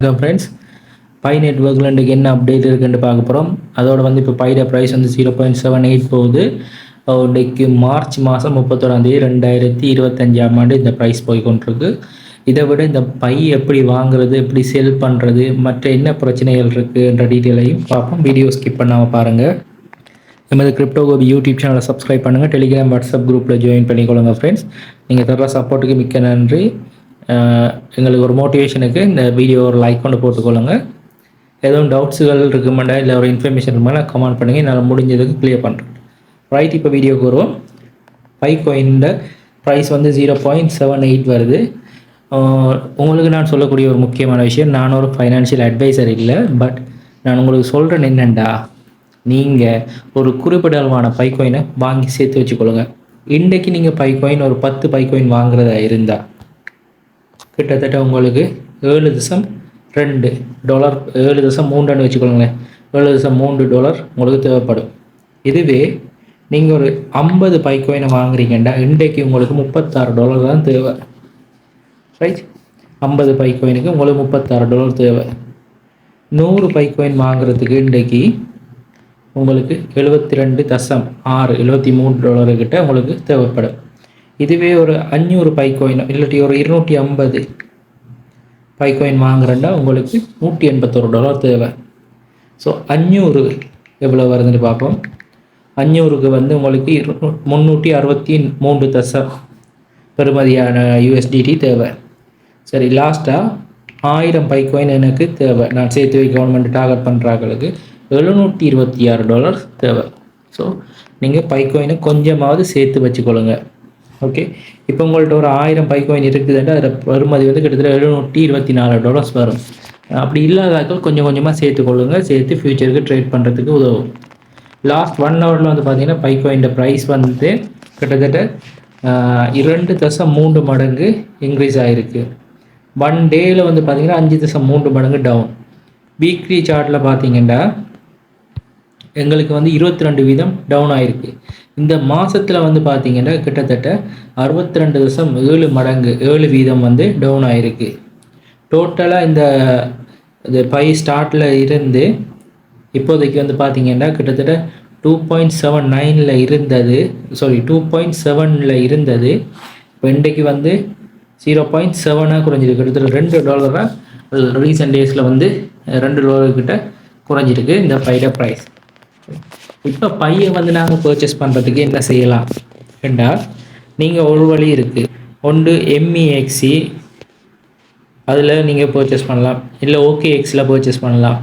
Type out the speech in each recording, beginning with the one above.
வணக்கம் friends by நெட்ஒர்க்கில் இன்றைக்கு என்ன அப்டேட் இருக்குன்னு பார்க்க போகிறோம் அதோட வந்து இப்போ பைட ப்ரைஸ் வந்து ஜீரோ பாயிண்ட் செவன் எயிட் போகுது. இன்றைக்கு மார்ச் மாதம் முப்பத்தொராந்தேதி ரெண்டாயிரத்தி இருபத்தஞ்சாம் ஆண்டு இந்த ப்ரைஸ் போய் கொண்டிருக்கு. இதை விட இந்த பை எப்படி வாங்குறது எப்படி செல் பண்ணுறது மற்ற என்ன பிரச்சனைகள் இருக்குன்ற டீட்டெயிலையும் பார்ப்போம். வீடியோ ஸ்கிப் பண்ணாமல் பாருங்கள் இந்த கிரிப்டோ கோபி யூடியூப் சேனலை சப்ஸ்கிரைப் பண்ணுங்கள் டெலிகிராம் வாட்ஸ்அப் குரூப்பில் ஜாயின் பண்ணிக்கொள்ளுங்க ஃப்ரெண்ட்ஸ் நீங்கள் தர சப்போர்ட்டுக்கு மிக்க நன்றி. எங்களுக்கு ஒரு மோட்டிவேஷனுக்கு இந்த வீடியோ ஒரு லைக் கொண்டு போட்டுக்கொள்ளுங்க. எதுவும் டவுட்ஸுகள் இருக்குமெண்டா இல்லை ஒரு இன்ஃபர்மேஷன் இருக்குமெண்டா கமெண்ட் பண்ணுங்கள் என்னால் முடிஞ்சதுக்கு கிளியர் பண்ணுறேன் ரைட் இப்போ வீடியோக்கு வருவோம். பை கோயினோட ப்ரைஸ் வந்து ஜீரோ பாயிண்ட் செவன் எயிட் வருது. உங்களுக்கு நான் சொல்லக்கூடிய ஒரு முக்கியமான விஷயம் நான் ஒரு ஃபைனான்ஷியல் அட்வைசர் இல்லை பட் நான் உங்களுக்கு சொல்கிறேன் என்னென்னா நீங்கள் ஒரு குறிப்பிடமான பை பைக்கோயினை வாங்கி சேர்த்து வச்சுக்கொள்ளுங்க. இன்றைக்கு நீங்கள் பைக்கோயின் ஒரு பத்து பைக்கோயின் வாங்குறதா இருந்தால் கிட்டத்தட்ட உங்களுக்கு ஏழு தசம் ரெண்டு டாலர் ஏழு தசம் மூன்றுன்னு வச்சுக்கோங்களேன். ஏழு தசம் மூன்று டாலர் உங்களுக்கு தேவைப்படும். இதுவே நீங்கள் ஒரு ஐம்பது பைக்கோயினை வாங்குறீங்கன்னா இன்றைக்கு உங்களுக்கு முப்பத்தாறு டாலர் தான் தேவை. ரைட் ஐம்பது பைக்கோயினுக்கு உங்களுக்கு முப்பத்தாறு டாலர் தேவை. நூறு பைக்கோயின் வாங்குறதுக்கு இன்றைக்கு உங்களுக்கு எழுபத்தி ரெண்டு தசம் ஆறு எழுபத்தி மூணு டாலர்கிட்ட உங்களுக்கு தேவைப்படும். இதுவே ஒரு அஞ்சூறு பைக்கோயின் இல்லாட்டி ஒரு இருநூற்றி ஐம்பது பைக்கோயின் வாங்குறேன்னா உங்களுக்கு நூற்றி எண்பத்தொரு டாலர் தேவை. ஸோ அஞ்சூறு எவ்வளோ வருதுன்னு பார்ப்போம். அஞ்சூறுக்கு வந்து உங்களுக்கு இரு முந்நூற்றி அறுபத்தி மூன்று தசம் பெறுமதியான யூஎஸ்டிடி தேவை. சரி லாஸ்ட்டாக ஆயிரம் பைக்கோயின் எனக்கு தேவை. நான் சேர்த்து வை கவர்மெண்ட் டார்கெட் பண்ணுறாங்களுக்கு எழுநூற்றி இருபத்தி ஆறு டாலர் தேவை. ஸோ நீங்கள் பைக்கோயினை கொஞ்சமாவது சேர்த்து வச்சுக்கொள்ளுங்கள் ஓகே இப்போ உங்கள்கிட்ட ஒரு ஆயிரம் பைக்கோயின் இருக்குதுன்னா அதில் வருமதி வந்து கிட்டத்தட்ட எழுநூற்றி இருபத்தி நாலு டாலர்ஸ் வரும். அப்படி இல்லாதாக்கள் கொஞ்சம் கொஞ்சமாக சேர்த்துக்கொள்ளுங்க. சேர்த்து ஃப்யூச்சருக்கு ட்ரேட் பண்ணுறதுக்கு உதவும். லாஸ்ட் ஒன் ஹவரில் வந்து பார்த்தீங்கன்னா பைக்கோயின் ப்ரைஸ் வந்து கிட்டத்தட்ட இரண்டு தசம் மூன்று மடங்கு இன்க்ரீஸ் ஆகிருக்கு ஒன் டேயில் வந்து பார்த்தீங்கன்னா அஞ்சு தசம் மூன்று மடங்கு டவுன் வீக்லி சார்ட்டில் பார்த்தீங்கன்னா எங்களுக்கு வந்து இருபத்தி ரெண்டு வீதம் டவுன் ஆகிருக்கு இந்த மாதத்தில் வந்து பார்த்திங்கன்னா கிட்டத்தட்ட அறுபத்தி ரெண்டு தசம் ஏழு மடங்கு ஏழு வீதம் வந்து டவுன் ஆகிருக்கு டோட்டலாக இந்த இது பை ஸ்டார்ட்டில் இருந்து இப்போதைக்கு வந்து பார்த்திங்கன்னா கிட்டத்தட்ட டூ பாயிண்ட் செவன் நைனில் இருந்தது சாரி டூ பாயிண்ட் செவனில் இருந்தது. இப்போ இன்றைக்கு வந்து ஜீரோ பாயிண்ட் செவனாக குறைஞ்சிருக்கு. கிட்டத்தட்ட ரெண்டு டாலராக ரீசெண்ட் டேஸில் வந்து ரெண்டு டாலர்கிட்ட குறைஞ்சிருக்கு இந்த பைட ப்ரைஸ் இப்போ பையை வந்து நாங்கள் பர்ச்சேஸ் பண்ணுறதுக்கு என்ன செய்யலாம்? ஏண்டா நீங்கள் ஒரு வழி இருக்குது ஒன்று எம்இஎக்ஸி அதில் நீங்கள் பர்ச்சேஸ் பண்ணலாம். இல்லை ஓகே எக்ஸில் பர்ச்சேஸ் பண்ணலாம்.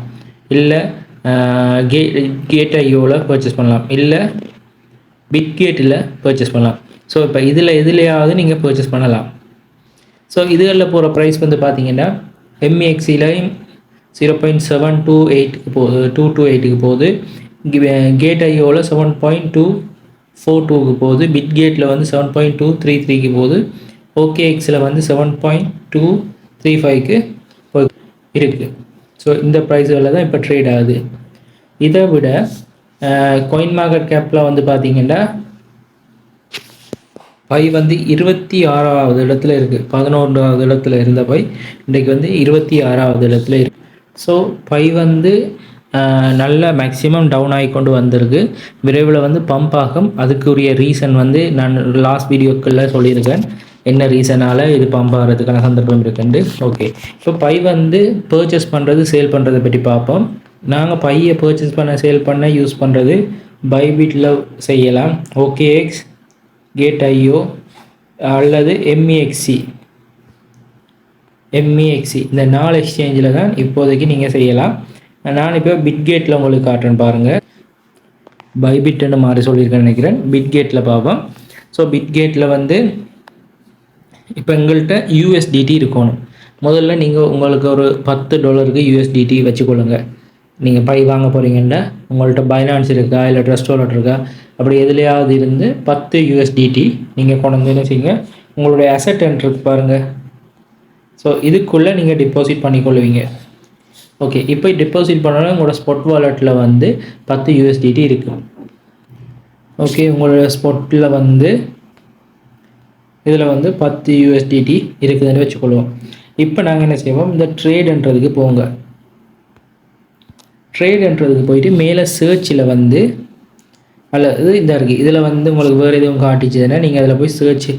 இல்லை கே கேட் ஐயோவில் பர்ச்சேஸ் பண்ணலாம். இல்லை பிக் கேட்டில் பர்ச்சேஸ் பண்ணலாம். ஸோ இப்போ இதில் எதுலையாவது நீங்கள் பர்ச்சேஸ் பண்ணலாம். ஸோ இதுகளில் போகிற ப்ரைஸ் வந்து பார்த்தீங்கன்னா எம்இஎக்ஸிலையும் ஜீரோ பாயிண்ட் செவன் டூ எயிட்டுக்கு போகுது டூ டூ எயிட்டுக்கு போகுது. கேட் ஐயோவில் செவன் பாயிண்ட் டூ ஃபோர் டூக்கு போகுது. பிட் கேட்டில் வந்து செவன் பாயிண்ட் டூ த்ரீ த்ரீக்கு போகுது. ஓகே எக்ஸில் வந்து செவன் பாயிண்ட் டூ த்ரீ ஃபைவ்க்கு போய் இருக்குது ஸோ இந்த ப்ரைஸ்களில் தான் இப்போ ட்ரேட் ஆகுது. இதை விட கொயின் மார்க்கெட் கேப்பில் வந்து பார்த்தீங்கன்னா பை வந்து இருபத்தி ஆறாவது இடத்துல இருக்குது பதினொன்றாவது இடத்துல இருந்த பை இன்றைக்கு வந்து இருபத்தி ஆறாவது இடத்துல இருக்கு. ஸோ பை வந்து நல்ல மேக்ஸிமம் டவுன் ஆகி கொண்டு வந்திருக்கு. விரைவில் வந்து பம்ப் ஆகும். அதுக்குரிய ரீசன் வந்து நான் லாஸ்ட் வீடியோக்களில் சொல்லியிருக்கேன். என்ன ரீசனால் இது பம்ப் ஆகிறதுக்கான சந்தர்ப்பம் இருக்குண்டு ஓகே இப்போ பை வந்து பர்ச்சேஸ் பண்ணுறது சேல் பண்ணுறதை பற்றி பார்ப்போம். நாங்கள் பையை பர்ச்சேஸ் பண்ண சேல் பண்ண யூஸ் பண்ணுறது பைபிட்டில் செய்யலாம். ஓகேஎக்ஸ் கேட் ஐயோ அல்லது எம்இஎக்சி எம்இஎக்சி இந்த நாலு எக்ஸ்சேஞ்சில் தான் இப்போதைக்கு நீங்கள் செய்யலாம். நான் இப்போ பிட்கேட்டில் உங்களுக்கு காட்டுறேன் பாருங்கள் பைபிட்னு மாறி சொல்லியிருக்கேன்னு நினைக்கிறேன். பிட்கேட்டில் பார்ப்போம். ஸோ பிட்கேட்டில் வந்து இப்போ எங்கள்கிட்ட யூஎஸ்டிடி இருக்கணும். முதல்ல நீங்கள் உங்களுக்கு ஒரு பத்து டாலருக்கு யூஎஸ்டிடி வச்சுக்கொள்ளுங்க. நீங்கள் பை வாங்க போகிறீங்கன்னா உங்கள்கிட்ட பைனான்ஸ் இருக்கா இல்லை ட்ரெஸ்ட் வாலெட் இருக்கா அப்படி எதுலையாவது இருந்து பத்து யூஎஸ்டிடி நீங்கள் கொண்டு வந்து என்ன செய்யுங்க உங்களுடைய அசட் இருக்கு பாருங்கள் ஸோ இதுக்குள்ளே நீங்கள் டிபாசிட் பண்ணிக்கொள்வீங்க ஓகே இப்போ டிபாசிட் பண்ணோன்னா உங்களோட ஸ்பாட் வாலெட்டில் வந்து பத்து யூஎஸ்டிடி இருக்குது ஓகே உங்களோட ஸ்பாட்டில் வந்து இதில் வந்து பத்து யூஎஸ்டிடி இருக்குதுன்னு வச்சுக்கொள்வோம். இப்போ நாங்கள் என்ன செய்வோம்? இந்த ட்ரேடுன்றதுக்கு போங்க. ட்ரேடுன்றதுக்கு போயிட்டு மேலே சர்ச்சில் வந்து அல்லது இதாக இருக்குது இதில் வந்து உங்களுக்கு வேறு எதுவும் காட்டிச்சதுன்னா நீங்கள் அதில் போய் சர்ச்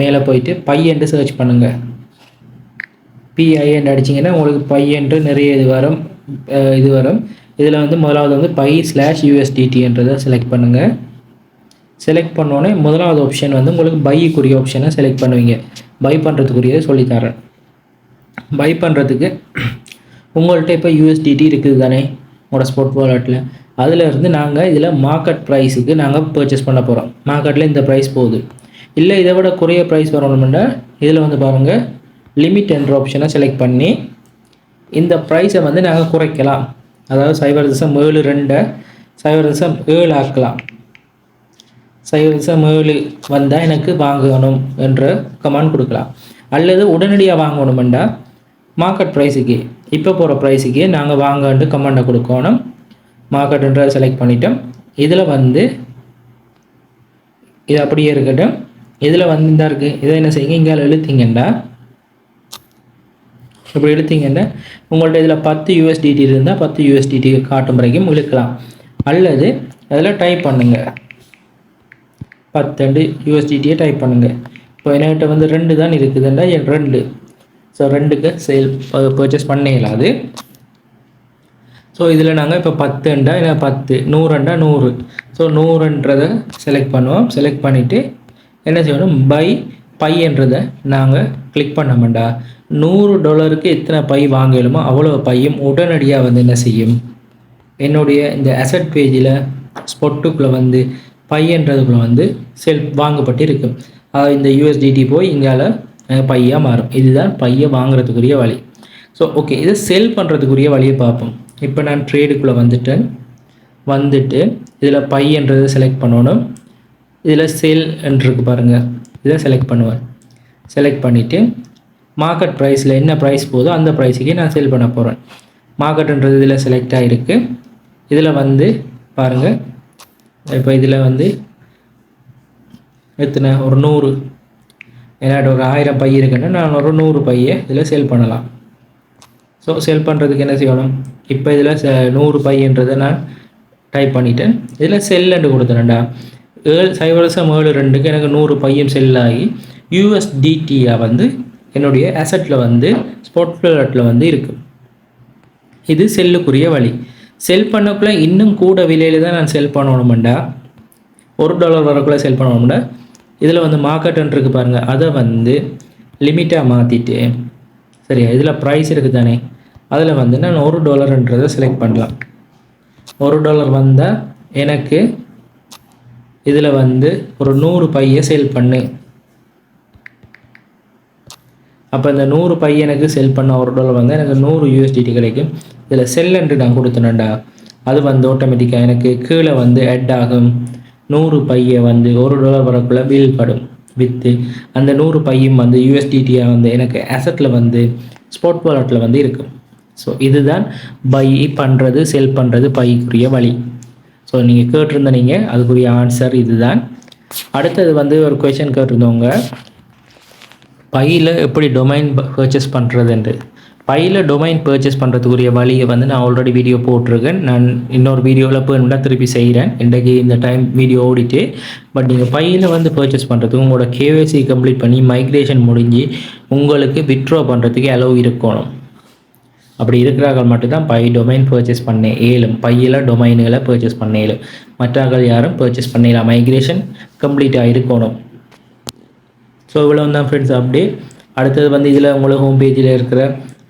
மேலே போயிட்டு பையன்ட்டு சர்ச் பண்ணுங்கள் பிஐஎன் அடிச்சிங்கன்னா உங்களுக்கு பையன்ட்டு நிறைய இது வரும் இது வரும். இதில் வந்து முதலாவது வந்து பை ஸ்லாஷ் யூஎஸ்டிடின்றதை செலக்ட் பண்ணுங்கள் செலக்ட் பண்ணோன்னே முதலாவது ஆப்ஷன் வந்து உங்களுக்கு பைக்குரிய ஆப்ஷனை செலக்ட் பண்ணுவீங்க. பை பண்ணுறதுக்குரியதை சொல்லித்தரேன். பை பண்ணுறதுக்கு உங்கள்கிட்ட இப்போ யூஎஸ்டிடி இருக்குது தானே உங்களோட ஸ்போர்ட் வாலெட்டில் அதில் இருந்து நாங்கள் இதில் மார்க்கெட் ப்ரைஸுக்கு நாங்கள் பர்ச்சேஸ் பண்ண போகிறோம் மார்க்கெட்டில் இந்த ப்ரைஸ் போகுது. இல்லை இதை விட குறைய ப்ரைஸ் வரணும்னா இதில் வந்து பாருங்கள் லிமிட் என்ற ஆப்ஷனை செலக்ட் பண்ணி இந்த ப்ரைஸை வந்து நாங்கள் குறைக்கலாம். அதாவது சைபர் தசம் ஏழு ரெண்டை சைபர் தசம் ஏழு ஆக்கலாம். சைபர் தசம் ஏழு வந்தால் எனக்கு வாங்கணும் என்ற கமெண்ட் கொடுக்கலாம். அல்லது உடனடியாக வாங்கணுமெண்டா மார்க்கெட் ப்ரைஸுக்கு இப்போ போகிற ப்ரைஸுக்கு நாங்கள் வாங்கன்ட்டு கமாண்டை கொடுக்கணும். மார்க்கெட்டுன்றத செலக்ட் பண்ணிட்டோம். இதில் வந்து இது அப்படியே இருக்கட்டும். இதில் வந்து இந்த இருக்குது இதை என்ன செய்யுங்க? இங்கே எழுத்திங்கண்டா இப்படி எடுத்தீங்கன்னா உங்கள்ட்ட இதில் பத்து யூஎஸ்டிடி இருந்தால் பத்து யூஎஸ்டிடி காட்டும் வரைக்கும் இழுக்கலாம். அல்லது அதில் டைப் பண்ணுங்கள் பத்து யூஎஸ்டிடியை டைப் பண்ணுங்கள் இப்போ என்கிட்ட வந்து ரெண்டு தான் இருக்குதுன்னா என் ரெண்டு. ஸோ ரெண்டுக்கு சேல் பர்ச்சேஸ் பண்ண இயலாது ஸோ இதில் நாங்கள் இப்போ பத்துண்டா இல்லை பத்து நூறுண்டா நூறு. ஸோ நூறுன்றதை செலக்ட் பண்ணுவோம். செலக்ட் பண்ணிவிட்டு என்ன செய்யணும்? பை பையன்றதை நாங்கள் கிளிக் பண்ண மாட்டா நூறு டாலருக்கு எத்தனை பை வாங்கலுமோ அவ்வளோ பையும் உடனடியாக வந்து என்ன செய்யும்? என்னுடைய இந்த அசட் பேஜில் ஸ்பொட்டுக்குள்ளே வந்து பையன்றதுக்குள்ளே வந்து செல் வாங்கப்பட்டு இருக்கும் அதாவது இந்த யூஎஸ்டிடி போய் இங்கால பையாக மாறும். இதுதான் பையை வாங்குறதுக்குரிய வழி. ஸோ ஓகே இதை செல் பண்ணுறதுக்குரிய வழியை பார்ப்போம். இப்போ நான் ட்ரேடுக்குள்ளே வந்துட்டேன். வந்துட்டு இதில் பையன்றதை செலக்ட் பண்ணணும். இதில் செல் இருக்கு பாருங்கள் இதை செலக்ட் பண்ணுவேன். செலக்ட் பண்ணிவிட்டு மார்க்கெட் ப்ரைஸில் என்ன ப்ரைஸ் போதோ அந்த ப்ரைஸுக்கே நான் செல் பண்ண போகிறேன் மார்க்கெட்டுன்றது இதில் செலக்ட் ஆகிருக்கு இதில் வந்து பாருங்கள் இப்போ இதில் வந்து எத்தனை? ஒரு நூறு. என்னோட ஒரு ஆயிரம் பை இருக்குன்னா நான் ஒரு நூறு பையை இதில் சேல் பண்ணலாம். ஸோ சேல் பண்ணுறதுக்கு என்ன செய்யணும்? இப்போ இதில் நூறு பையன்றதை நான் டைப் பண்ணிட்டேன். இதில் செல்லுன்னு கொடுத்துறேன்டா ஏழு சைவரசம் ஏழு ரெண்டுக்கு எனக்கு நூறு பையும் செல்லாகி யூஎஸ்டிடியாக வந்து என்னுடைய அசட்டில் வந்து ஸ்பாட் பிளட்டில் வந்து இருக்குது இது செல்லுக்குரிய வழி. செல் பண்ணக்குள்ளே இன்னும் கூட விலையில் தான் நான் செல் பண்ணணுமெண்டா ஒரு டாலர் வரக்குள்ளே செல் பண்ணணும்னா இதில் வந்து மார்க்கெட்டுன்னு இருக்குது பாருங்கள் அதை வந்து லிமிட்டாக மாற்றிட்டு சரியா? இதில் ப்ரைஸ் இருக்குது தானே. அதில் வந்து நான் ஒரு டாலர்ன்றதை செலக்ட் பண்ணலாம். ஒரு டாலர் வந்தால் எனக்கு இதில் வந்து ஒரு நூறு பையை சேல் பண்ணு. அப்போ இந்த நூறு பை எனக்கு செல் பண்ண ஒரு டாலர் வந்து எனக்கு நூறு யூஎஸ்டிடி கிடைக்கும். இதில் செல்லுன்ட்டு நான் கொடுத்தேன்டா. அது வந்து ஆட்டோமேட்டிக்காக எனக்கு கீழே வந்து ஹெட் ஆகும். நூறு பையை வந்து ஒரு டாலர் வரக்குள்ளே பில் படும் விற்று அந்த நூறு பையும் வந்து யூஎஸ்டிடியாக வந்து எனக்கு அசட்டில் வந்து ஸ்போர்ட் வாலெட்டில் வந்து இருக்கும். ஸோ இதுதான் பை பண்ணுறது செல் பண்ணுறது பைக்குரிய வழி. ஸோ நீங்கள் கேட்டிருந்த நீங்கள் அதுக்குரிய ஆன்சர் இதுதான். அடுத்தது வந்து ஒரு கொஷின் கேட்டிருந்தவங்க பையில் எப்படி டொமைன் பர்ச்சேஸ் பண்ணுறதுன்ட்டு பையில் டொமைன் பர்ச்சேஸ் பண்ணுறதுக்குரிய வழியை வந்து நான் ஆல்ரெடி வீடியோ போட்டிருக்கேன். நான் இன்னொரு வீடியோவில் போய் திருப்பி செய்கிறேன் இன்றைக்கு இந்த டைம் வீடியோ ஓடிட்டு பட் நீங்கள் பையில் வந்து பர்ச்சேஸ் பண்ணுறதுக்கு உங்களோட கேவைசி கம்ப்ளீட் பண்ணி மைக்ரேஷன் முடிஞ்சு உங்களுக்கு விட்ரா பண்ணுறதுக்கு அலோவ் இருக்கணும். அப்படி இருக்கிறார்கள் மட்டும்தான் பை டொமைன் பர்ச்சேஸ் பண்ண ஏழும். பையில் டொமைன்களை பர்ச்சேஸ் பண்ண ஏழும் மற்றவர்கள் யாரும் பர்ச்சேஸ் பண்ணிடலாம் மைக்ரேஷன் கம்ப்ளீட்டாக இருக்கணும். ஸோ இவ்வளோ தான் ஃப்ரெண்ட்ஸ் அப்டேட் அடுத்தது வந்து இதில் உங்களுக்கு ஹோம் பேஜில் இருக்கிற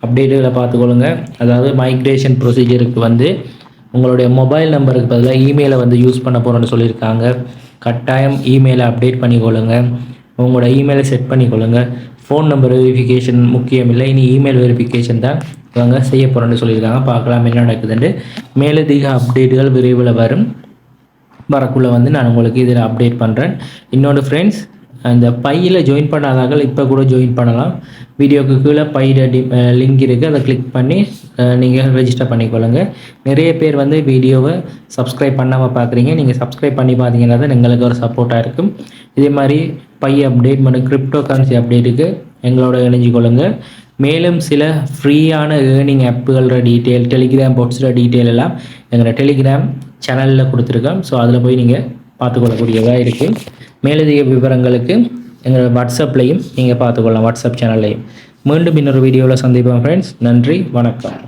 அப்டேட்டுகளை பார்த்துக்கொள்ளுங்க. அதாவது மைக்ரேஷன் ப்ரொசீஜருக்கு வந்து உங்களுடைய மொபைல் நம்பருக்கு பதிலாக இமெயிலை வந்து யூஸ் பண்ண போகிறோன்னு சொல்லியிருக்காங்க. கட்டாயம் இமெயிலை அப்டேட் பண்ணிக்கொள்ளுங்க. உங்களோட இமெயிலை செட் பண்ணிக்கொள்ளுங்க. ஃபோன் நம்பர் வெரிஃபிகேஷன் முக்கியம் இல்லை இனி இமெயில் வெரிஃபிகேஷன் தான் இவங்க செய்ய போகிறோன்னு சொல்லியிருக்காங்க. பார்க்கலாம் என்ன நடக்குதுன்ட்டு. மேலதிக அப்டேட்டுகள் விரைவில் வரும். வரக்குள்ளே வந்து நான் உங்களுக்கு இதில் அப்டேட் பண்ணுறேன் இன்னொன்று ஃப்ரெண்ட்ஸ் அந்த பையில் ஜாயின் பண்ணாதார்கள் இப்போ கூட ஜாயின் பண்ணலாம். வீடியோக்கு கீழே பையில் டி லிங்க் இருக்குது அதை கிளிக் பண்ணி நீங்கள் ரெஜிஸ்டர் பண்ணிக்கொள்ளுங்க. நிறைய பேர் வந்து வீடியோவை சப்ஸ்கிரைப் பண்ணாமல் பார்க்குறீங்க. நீங்கள் சப்ஸ்கிரைப் பண்ணி பார்த்தீங்கன்னா தான் எங்களுக்கு ஒரு சப்போர்ட்டாக இருக்கும். இதே மாதிரி பை அப்டேட் மற்றும் கிரிப்டோ கரன்சி அப்டேட்டுக்கு எங்களோட இணைஞ்சு கொள்ளுங்கள் மேலும் சில ஃப்ரீயான ஏர்னிங் ஆப்புகளோட டீட்டெயில் டெலிகிராம் போட்ஸோட டீட்டெயில் எல்லாம் எங்களோட டெலிகிராம் சேனலில் கொடுத்துருக்கோம். ஸோ அதில் போய் நீங்கள் பார்த்துக்கொள்ளக்கூடியதாக இருக்குது மேலதிக விவரங்களுக்கு எங்களோட வாட்ஸ்அப்லேயும் நீங்கள் பார்த்துக்கொள்ளலாம். வாட்ஸ்அப் சேனல்லையும் மீண்டும் இன்னொரு வீடியோவில் சந்திப்போம் ஃப்ரெண்ட்ஸ் நன்றி வணக்கம்.